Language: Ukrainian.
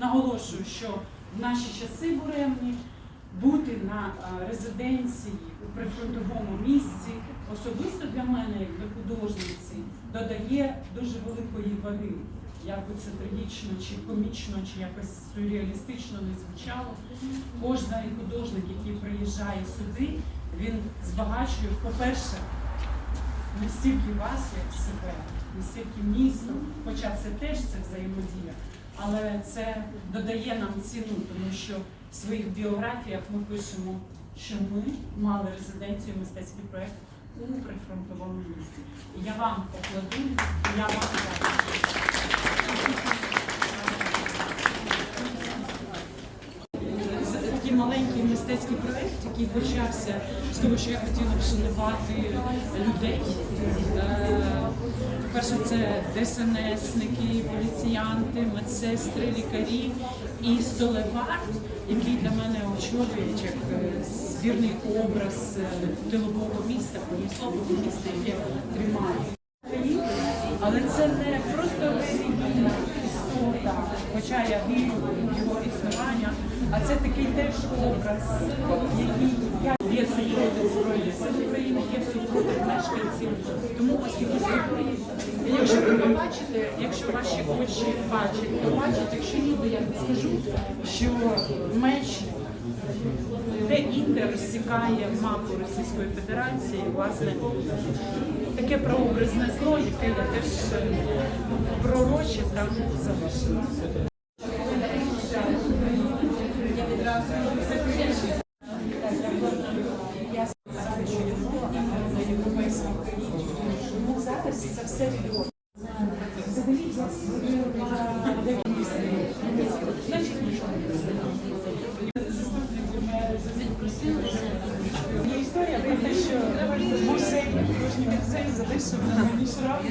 Наголошую, що в наші часи буремні бути на е, резиденції у прифронтовому місці особисто для мене, як для художниці, додає дуже великої ваги. Як би це трагічно, чи комічно, чи якось сюрреалістично не звучало. Кожний художник, який приїжджає сюди, він збагачує, по-перше, не стільки вас, як себе, не стільки місто, хоча це теж це взаємодія, але це додає нам ціну, тому що в своїх біографіях ми пишемо, що ми мали резиденцію мистецький проєкт у прифронтовому місті. Я вам покладу, я вам дякую. Це такий маленький мистецький проєкт, який почався з того, що я хотіла вшанувати людей. Е, Перше, це ДСНСники, поліціянти, медсестри, лікарі і столевар, який для мене очолює як е, збірний образ е, тилового міста, промислового міста, яке тримає. Але це не просто релігійна істота, хоча я вірю в його існування, а це такий теж образ, який є супротив Збройних сил України, є супротив мешканців. Тому ось такі символи. Якщо ви побачите, якщо ваші очі бачать, то бачать, якщо ні, то я скажу, що меч де інде розсікає мапу Російської Федерації, власне, таке прообразне зло, яке я теж е, пророче там залишила. Я знаю, що я на європейському рівні, зараз це все відомо. Взагалі, я що музей, художній музей залишив на мені шрам.